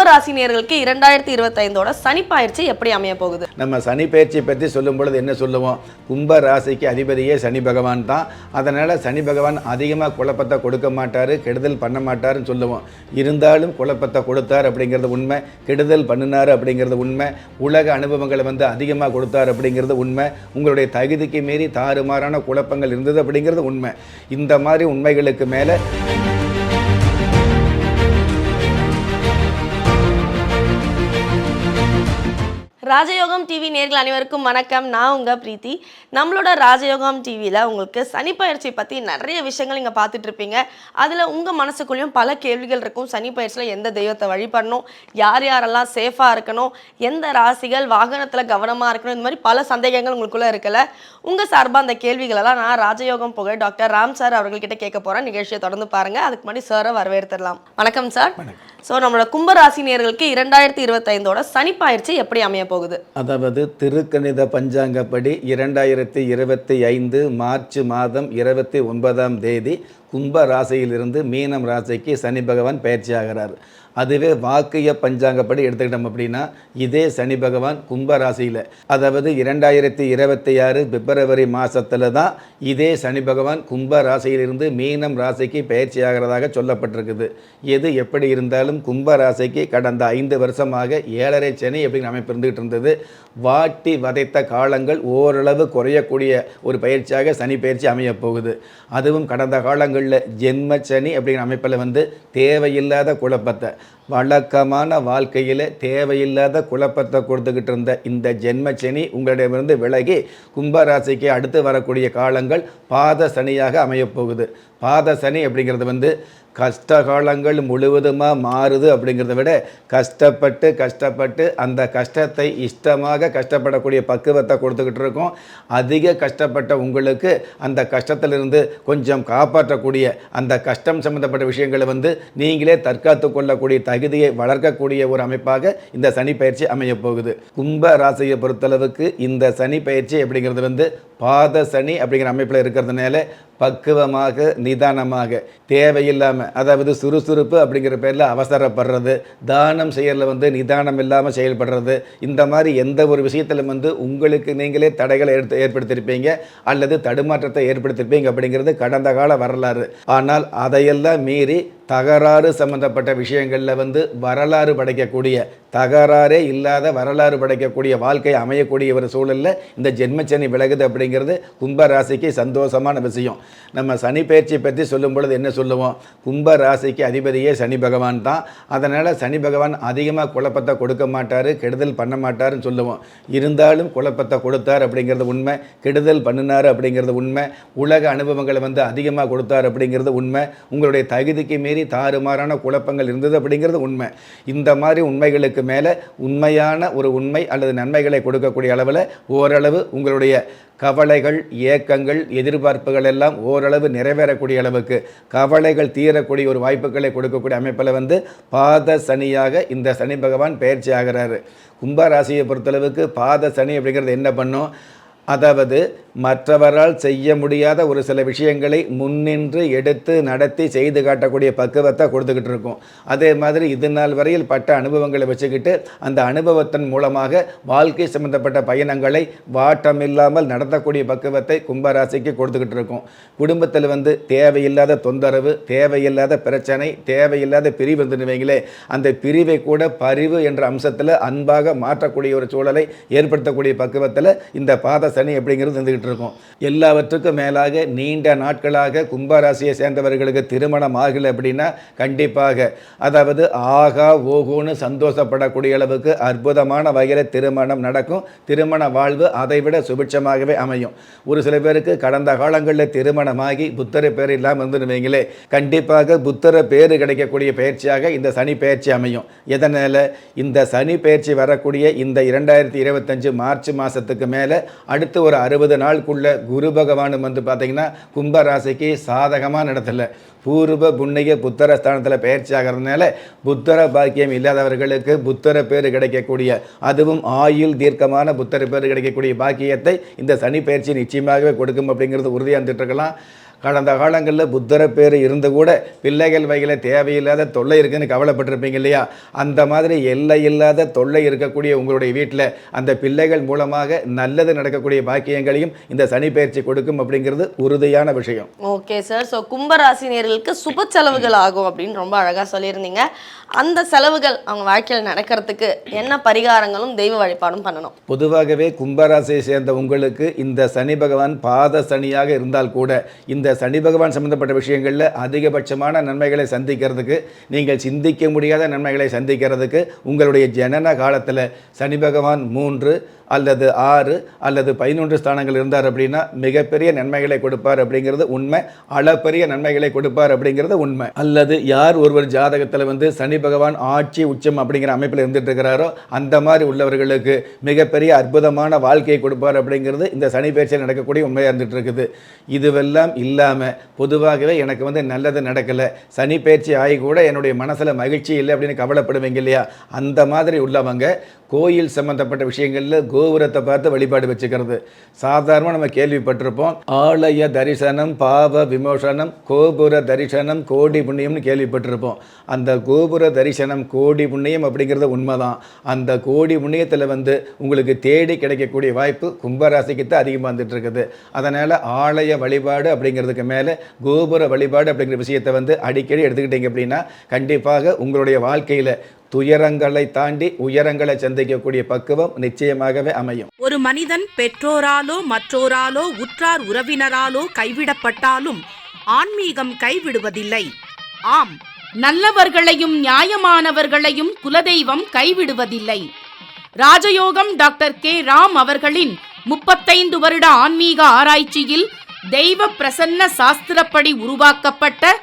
கும்பராசினியர்களுக்கு இரண்டாயிரத்தி இருபத்தைந்தோட சனி பயிற்சி எப்படி அமைய போகுது? நம்ம சனி பயிற்சி பற்றி சொல்லும் பொழுது என்ன சொல்லுவோம்? கும்ப ராசிக்கு அதிபதியே சனி பகவான் தான். அதனால் சனி பகவான் அதிகமாக குழப்பத்தை கொடுக்க மாட்டார் கெடுதல் பண்ண மாட்டாருன்னு சொல்லுவோம். இருந்தாலும் குழப்பத்தை கொடுத்தார் அப்படிங்கிறது உண்மை. கெடுதல் பண்ணினார் அப்படிங்கிறது உண்மை. உலக அனுபவங்களை வந்து அதிகமாக கொடுத்தார் அப்படிங்கிறது உண்மை. உங்களுடைய தகுதிக்கு மீறி தாறுமாறான குழப்பங்கள் இருந்தது அப்படிங்கிறது உண்மை. இந்த மாதிரி உண்மைகளுக்கு மேலே ராஜயோகம் டிவி நேர்கள் அனைவருக்கும் வணக்கம். நான் உங்க பிரீத்தி. நம்மளோட ராஜயோகம் டிவியில் உங்களுக்கு சனி பயிற்சி பற்றி நிறைய விஷயங்கள் நீங்கள் பார்த்துட்டு இருப்பீங்க. அதில் உங்கள் மனசுக்குள்ளேயும் பல கேள்விகள் இருக்கும். சனி பயிற்சியில் எந்த தெய்வத்தை வழிபடணும்? யார் யாரெல்லாம் சேஃபாக இருக்கணும்? எந்த ராசிகள் வாகனத்தில் கவனமாக இருக்கணும்? இந்த மாதிரி பல சந்தேகங்கள் உங்களுக்குள்ளே இருக்குல்ல. உங்கள் சார்பாக அந்த கேள்விகளெல்லாம் நான் ராஜயோகம் புகழ் டாக்டர் ராம் சார் அவர்கள்கிட்ட கேட்க போகிறேன் நிகழ்ச்சியை தொடர்ந்து பாருங்கள் அதுக்கு முன்னாடி சாரை வரவேற்றுடலாம் வணக்கம் சார் ஸோ நம்மளோட கும்பராசினியர்களுக்கு இரண்டாயிரத்தி இருபத்தைந்தோட சனி பயிற்சி எப்படி அமைய போகுது? அதாவது திருக்கணித பஞ்சாங்கப்படி இரண்டாயிரத்தி இருபத்தி ஐந்து மார்ச் மாதம் இருபத்தி ஒன்பதாம் தேதி கும்ப ராசியிலிருந்து மீனம் ராசிக்கு சனி பகவான் பயிற்சி ஆகிறார் அதுவே வாக்கிய பஞ்சாங்கப்படி எடுத்துக்கிட்டோம் அப்படின்னா இதே சனி பகவான் கும்ப ராசியில். அதாவது இரண்டாயிரத்தி இருபத்தி ஆறு பிப்ரவரி மாதத்தில் தான் இதே சனி பகவான் கும்ப ராசியிலிருந்து மீனம் ராசிக்கு பயிற்சி ஆகிறதாக சொல்லப்பட்டிருக்குது. எது எப்படி இருந்தாலும் கும்ப ராசிக்கு கடந்த ஐந்து வருஷமாக ஏழரை சனி அப்படிங்கிற அமைப்பு இருந்துகிட்டு இருந்தது. வாட்டி வதைத்த காலங்கள் ஓரளவு குறையக்கூடிய ஒரு பயிற்சியாக சனி பயிற்சி அமையப் போகுது. அதுவும் கடந்த காலங்கள் ஜென்ம ஜென்மச்சனி அப்படிங்கிற அமைப்பில் வந்து தேவையில்லாத குழப்பத்தை வழக்கமான வாழ்க்கையில் தேவையில்லாத குழப்பத்தை கொடுத்துக்கிட்டு இருந்த இந்த ஜென்ம சனி உங்களிடமிருந்து விலகி கும்பராசிக்கு அடுத்து வரக்கூடிய காலங்கள் பாத சனியாக அமையப்போகுது பாத சனி அப்படிங்கிறது வந்து கஷ்ட காலங்கள் முழுவதுமாக மாறுது அப்படிங்கிறத விட கஷ்டப்பட்டு கஷ்டப்பட்டு அந்த கஷ்டத்தை இஷ்டமாக கஷ்டப்படக்கூடிய பக்குவத்தை கொடுத்துக்கிட்டு இருக்கோம். அதிக கஷ்டப்பட்ட உங்களுக்கு அந்த கஷ்டத்திலிருந்து கொஞ்சம் காப்பாற்றக்கூடிய அந்த கஷ்டம் சம்மந்தப்பட்ட விஷயங்களை வந்து நீங்களே தற்காத்து கொள்ளக்கூடிய தகுதியை வளர்க்கக்கூடிய ஒரு அமைப்பாக இந்த சனி பயிற்சி அமைய போகுது கும்ப ராசியை பொறுத்தளவுக்கு இந்த சனி பயிற்சி அப்படிங்கிறது வந்து பாத சனி அப்படிங்கிற அமைப்பில் இருக்கிறதுனால பக்குவமாக நிதானமாக தேவையில்லாமல் அதாவது சுறுசுறுப்பு அப்படிங்கிற பேரில் அவசரப்படுறது தானம் செய்யறதுல வந்து நிதானம் இல்லாமல் செயல்படுறது இந்த மாதிரி எந்த ஒரு விஷயத்திலும் வந்து உங்களுக்கு நீங்களே தடைகளை எடுத்து ஏற்படுத்தியிருப்பீங்க அல்லது தடுமாற்றத்தை ஏற்படுத்தியிருப்பீங்க அப்படிங்கிறது கடந்த கால வரலாறு. ஆனால் அதையெல்லாம் மீறி தகராறு சம்பந்தப்பட்ட விஷயங்களில் வந்து வரலாறு படைக்கக்கூடிய தகராறே இல்லாத வரலாறு படைக்கக்கூடிய வாழ்க்கை அமையக்கூடிய ஒரு சூழலில் இந்த ஜென்மச்சனி விலகுது அப்படிங்கிறது கும்ப ராசிக்கு சந்தோஷமான விஷயம். நம்ம சனி பயிற்சி பற்றி சொல்லும் பொழுது என்ன சொல்லுவோம்? கும்ப ராசிக்கு அதிபதியே சனி பகவான் தான். அதனால் சனி பகவான் அதிகமாக குழப்பத்தை கொடுக்க மாட்டார் கெடுதல் பண்ண மாட்டாருன்னு சொல்லுவோம். இருந்தாலும் குழப்பத்தை கொடுத்தார் அப்படிங்கிறது உண்மை. கெடுதல் பண்ணினார் அப்படிங்கிறது உண்மை. உலக அனுபவங்களை வந்து அதிகமாக கொடுத்தார் அப்படிங்கிறது உண்மை. உங்களுடைய தகுதிக்கு மீறி தாறுமாறான குழப்பங்கள் இருந்தது அப்படிங்கிறது உண்மை. இந்த மாதிரி உண்மைகளுக்கு மேலே உண்மையான ஒரு உண்மை அல்லது நன்மைகளை கொடுக்கக்கூடிய அளவில் ஓரளவு உங்களுடைய கவலைகள் ஏக்கங்கள் எதிர்பார்ப்புகள் எல்லாம் ஓரளவு நிறைவேறக்கூடிய அளவுக்கு கவலைகள் தீரக்கூடிய ஒரு வாய்ப்புகளை கொடுக்கக்கூடிய அமைப்பில் வந்து பாத சனியாக இந்த சனி பகவான் பயிற்சி ஆகிறாரு. கும்பராசியை பொறுத்தளவுக்கு பாத சனி அப்படிங்கிறது என்ன பண்ணும்? அதாவது மற்றவரால் செய்ய முடியாத ஒரு சில விஷயங்களை முன்னின்று எடுத்து நடத்தி செய்து காட்டக்கூடிய பக்குவத்தை கொடுத்துக்கிட்டு இருக்கும். அதே மாதிரி இது நாள் வரையில் பட்ட அனுபவங்களை வச்சுக்கிட்டு அந்த அனுபவத்தின் மூலமாக வாழ்க்கை சம்பந்தப்பட்ட பயணங்களை வாட்டம் இல்லாமல் நடத்தக்கூடிய பக்குவத்தை கும்பராசிக்கு கொடுத்துக்கிட்டு இருக்கும். குடும்பத்தில் வந்து தேவையில்லாத தொந்தரவு தேவையில்லாத பிரச்சனை தேவையில்லாத பிரிவு இருந்துன்னு அந்த பிரிவை கூட பரிவு என்ற அம்சத்தில் அன்பாக மாற்றக்கூடிய ஒரு சூழலை ஏற்படுத்தக்கூடிய பக்குவத்தில் இந்த பாத சனி அப்படிங்கிறது இருந்துகிட்டு இருக்கும். எல்லாவற்றுக்கும் மேலாக நீண்ட நாட்களாக கும்பராசியை சேர்ந்தவர்களுக்கு திருமணம் ஆகலை அப்படின்னா கண்டிப்பாக. அதாவது ஆகா ஓகோன்னு சந்தோஷப்படக்கூடிய அளவுக்கு அற்புதமான வகையில் திருமணம் நடக்கும். திருமண வாழ்வு அதைவிட சுபிட்சமாகவே அமையும். ஒரு சில பேருக்கு கடந்த காலங்களில் திருமணமாகி புத்தர பேர் இல்லாமல் இருந்துருவீங்களே. கண்டிப்பாக புத்தர பேர் கிடைக்கக்கூடிய பயிற்சியாக இந்த சனி பயிற்சி அமையும். எதனால்? இந்த சனி பயிற்சி வரக்கூடிய இந்த இரண்டாயிரத்தி இருபத்தஞ்சு மார்ச் மாதத்துக்கு மேலே அடுத்த ஒரு அறுபது நாளுக்குள்ள குரு பகவான் வந்து பார்த்தீங்கன்னா கும்பராசிக்கு சாதகமாக சாதகமான இடத்துல பூர்வ புண்ணிய புத்தர ஸ்தானத்தில் பயிற்சி ஆகிறதுனால புத்தர பாக்கியம் இல்லாதவர்களுக்கு புத்தர பேர் கிடைக்கக்கூடிய அதுவும் ஆயுள் தீர்க்கமான புத்தர பேர் கிடைக்கக்கூடிய பாக்கியத்தை இந்த சனி பயிற்சி நிச்சயமாகவே கொடுக்கும் அப்படிங்கிறது உறுதியாக இருந்துட்டு இருக்கலாம். கடந்த காலங்களில் புத்தர பேர் இருந்து கூட பிள்ளைகள் வகையில் தேவையில்லாத தொல்லை இருக்குன்னு கவலைப்பட்டிருப்பீங்க இல்லையா? அந்த மாதிரி எல்லை இல்லாத தொல்லை இருக்கக்கூடிய உங்களுடைய வீட்டில் அந்த பிள்ளைகள் மூலமாக நல்லது நடக்கக்கூடிய பாக்கியங்களையும் இந்த சனி பயிற்சி கொடுக்கும் அப்படிங்கிறது உறுதியான விஷயம். ஓகே சார் ஸோ கும்பராசினியர்களுக்கு சுப செலவுகள் ஆகும் அப்படின்னு ரொம்ப அழகாக சொல்லியிருந்தீங்க. அந்த செலவுகள் அவங்க வாழ்க்கையில் நடக்கிறதுக்கு என்ன பரிகாரங்களும் தெய்வ வழிபாடும் பண்ணணும். பொதுவாகவே கும்பராசியை சேர்ந்த உங்களுக்கு இந்த சனி பகவான் பாத சனியாக இருந்தால் கூட இந்த சனி பகவான் சம்பந்தப்பட்ட விஷயங்களில் அதிகபட்சமான நன்மைகளை சந்திக்கிறதுக்கு நீங்கள் சிந்திக்க முடியாத நன்மைகளை சந்திக்கிறதுக்கு உங்களுடைய ஜனன காலத்தில் சனி பகவான் மூன்று அல்லது ஆறு அல்லது பதினொன்று ஸ்தானங்கள் இருந்தார் அப்படின்னா மிகப்பெரிய நன்மைகளை கொடுப்பார் அப்படிங்கிறது உண்மை. அளப்பரிய நன்மைகளை கொடுப்பார் அப்படிங்கிறது உண்மை. அல்லது யார் ஒருவர் ஜாதகத்தில் வந்து சனி பகவான் ஆட்சி உச்சம் அப்படிங்கிற அமைப்பில் இருந்துட்டு இருக்கிறாரோ அந்த மாதிரி உள்ளவர்களுக்கு மிகப்பெரிய அற்புதமான வாழ்க்கையை கொடுப்பார் அப்படிங்கிறது இந்த சனி பயிற்சியில் நடக்கக்கூடிய உண்மையாக இருந்துட்டு இருக்குது இதுவெல்லாம் இல்லாமல் பொதுவாகவே எனக்கு வந்து நல்லது நடக்கலை. சனி பயிற்சி ஆகி கூட என்னுடைய மனசில் மகிழ்ச்சி இல்லை அப்படின்னு கவலைப்படுவீங்க இல்லையா? அந்த மாதிரி உள்ளவங்க கோயில் சம்பந்தப்பட்ட விஷயங்களில் கோபுரத்தை பார்த்து வழிபாடு வச்சுக்கிறது. சாதாரணமாக நம்ம கேள்விப்பட்டிருப்போம். ஆலய தரிசனம் பாவ விமோசனம் கோபுர தரிசனம் கோடி புண்ணியம்னு கேள்விப்பட்டிருப்போம். அந்த கோபுர தரிசனம் கோடி புண்ணியம் அப்படிங்கிறது உண்மைதான். அந்த கோடி புண்ணியத்தில் வந்து உங்களுக்கு தேடி கிடைக்கக்கூடிய வாய்ப்பு கும்பராசிக்கு தான் அதிகமாக வந்துட்டு இருக்குது அதனால் ஆலய வழிபாடு அப்படிங்கிறதுக்கு மேலே கோபுர வழிபாடு அப்படிங்கிற விஷயத்தை வந்து அடிக்கடி எடுத்துக்கிட்டீங்க அப்படின்னா கண்டிப்பாக உங்களுடைய வாழ்க்கையில் துயரங்களை தாண்டி உயரங்களை சந்திக்கக்கூடிய பக்குவம் நிச்சயமாகவே அமையும். ஒரு மனிதன் பெற்றோராலோ மற்றோராலோ உற்றார் உறவினராலோ கைவிடப்பட்டாலும் ஆன்மீகம் கைவிடுவதில்லை. ஆம் நல்லவர்களையும் நியாயமானவர்களையும் குலதெய்வம் கைவிடுவதில்லை. ராஜயோகம் டாக்டர் கே. ராம் அவர்களின் முப்பத்தைந்து வருட ஆன்மீக ஆராய்ச்சியில் தெய்வ பிரசன்ன சாஸ்திரப்படி உருவாக்கப்பட்ட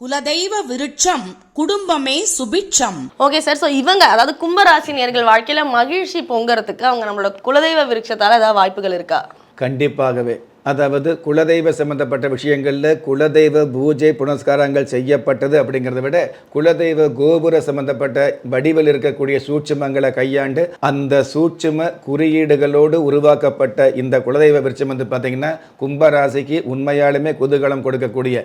குலதெய்வ விருட்சம் குடும்பமே சுபிட்சம். ஓகே சார் ஸோ இவங்க அதாவது கும்பராசினியர்கள் வாழ்க்கையில மகிழ்ச்சி பொங்கறதுக்கு அவங்க நம்மளோட குலதெய்வ விருட்சத்தால ஏதாவது வாய்ப்புகள் இருக்கா? கண்டிப்பாகவே. அதாவது குலதெய்வ சம்பந்தப்பட்ட விஷயங்களில் குலதெய்வ பூஜை புனஸ்காரங்கள் செய்யப்பட்டது அப்படிங்கிறத விட குலதெய்வ கோபுர சம்பந்தப்பட்ட வடிவில் இருக்கக்கூடிய சூட்சுமங்களை கையாண்டு அந்த சூட்சும குறியீடுகளோடு உருவாக்கப்பட்ட இந்த குலதெய்வ விருட்சம் வந்து பார்த்திங்கன்னா கும்பராசிக்கு உண்மையாலுமே குதூகலம் கொடுக்கக்கூடிய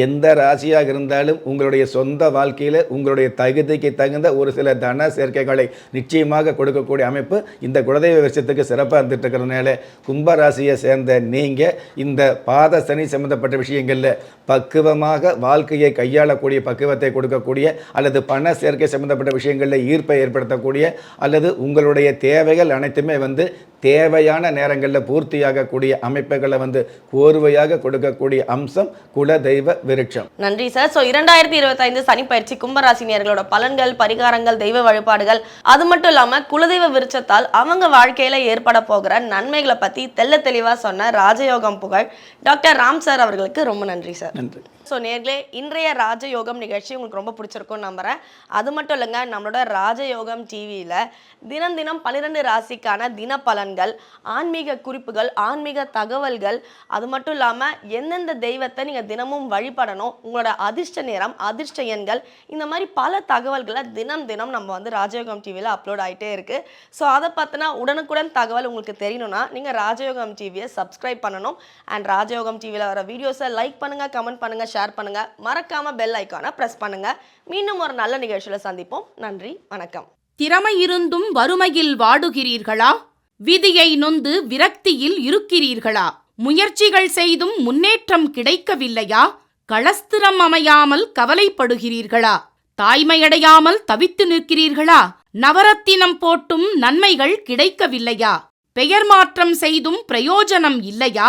எந்த ராசியாக இருந்தாலும் உங்களுடைய சொந்த வாழ்க்கையில் உங்களுடைய தகுதிக்கு தகுந்த ஒரு சில தன சேர்க்கைகளை நிச்சயமாக கொடுக்கக்கூடிய அமைப்பு இந்த குலதெய்வ விருட்சத்துக்கு சிறப்பாக இருந்துட்டு இருக்கிறதுனால கும்பராசியை சேர்ந்த நீங்கள் இந்த பாத சனி சம்பந்தப்பட்ட விஷயங்களில் பக்குவமாக வாழ்க்கையை கையாளக்கூடிய பக்குவத்தை கொடுக்கக்கூடிய அல்லது பண சேர்க்கை சம்பந்தப்பட்ட விஷயங்களில் ஈர்ப்பை ஏற்படுத்தக்கூடிய அல்லது உங்களுடைய தேவைகள் அனைத்துமே வந்து தேவையான நேரங்களில் பூர்த்தியாகக்கூடிய அமைப்புகளை வந்து கோர்வையாக கொடுக்கக்கூடிய அம்சம் குல தெய்வ விருட்சம். நன்றி சார் ஸோ இரண்டாயிரத்தி இருபத்தைந்து சனி பயிற்சி கும்பராசினியர்களோட பலன்கள் பரிகாரங்கள் தெய்வ வழிபாடுகள் அது மட்டும் இல்லாமல் குலதெய்வ விருட்சத்தால் அவங்க வாழ்க்கையில ஏற்பட போகிற நன்மைகளை பத்தி தெள்ள தெளிவா சொன்ன ராஜயோகம் புகழ் டாக்டர் ராம் சார் அவர்களுக்கு ரொம்ப நன்றி சார் நன்றி. ஸோ நேர்களே இன்றைய ராஜயோகம் நிகழ்ச்சி உங்களுக்கு ரொம்ப பிடிச்சிருக்கும்னு நம்புறேன். அது மட்டும் இல்லைங்க நம்மளோட ராஜயோகம் டிவியில் தினம் தினம் பன்னிரெண்டு ராசிக்கான தின பலன்கள் ஆன்மீக குறிப்புகள் ஆன்மீக தகவல்கள் அது மட்டும் இல்லாமல் எந்தெந்த தெய்வத்தை நீங்கள் தினமும் வழிபடணும் உங்களோட அதிர்ஷ்ட நேரம் அதிர்ஷ்ட எண்கள் இந்த மாதிரி பல தகவல்களை தினம் தினம் நம்ம வந்து ராஜயோகம் டிவியில் அப்லோட் ஆகிட்டே இருக்குது ஸோ அதை பார்த்தினா உடனுக்குடன் தகவல் உங்களுக்கு தெரியணும்னா நீங்கள் ராஜயோகம் டிவியை சப்ஸ்கிரைப் பண்ணணும். அண்ட் ராஜயோகம் டிவியில் வர வீடியோஸை லைக் பண்ணுங்கள் கமெண்ட் பண்ணுங்கள் ஷேர் பண்ணுங்கள் மறக்காமல் பெல் ஐக்கானை ப்ரெஸ் பண்ணுங்கள் மீண்டும் ஒரு நல்ல நிகழ்ச்சியில் சந்திப்போம். நன்றி வணக்கம். திறமை இருந்தும் வறுமையில் வாடுகிறீர்களா? விதியை நொந்து விரக்தியில் இருக்கிறீர்களா? முயற்சிகள் செய்தும் முன்னேற்றம் கிடைக்கவில்லையா? களஸ்திரம் அமையாமல் கவலைப்படுகிறீர்களா? தாய்மையடையாமல் தவித்து நிற்கிறீர்களா? நவரத்தினம் போட்டும் நன்மைகள் கிடைக்கவில்லையா? பெயர் மாற்றம் செய்தும் பிரயோஜனம் இல்லையா?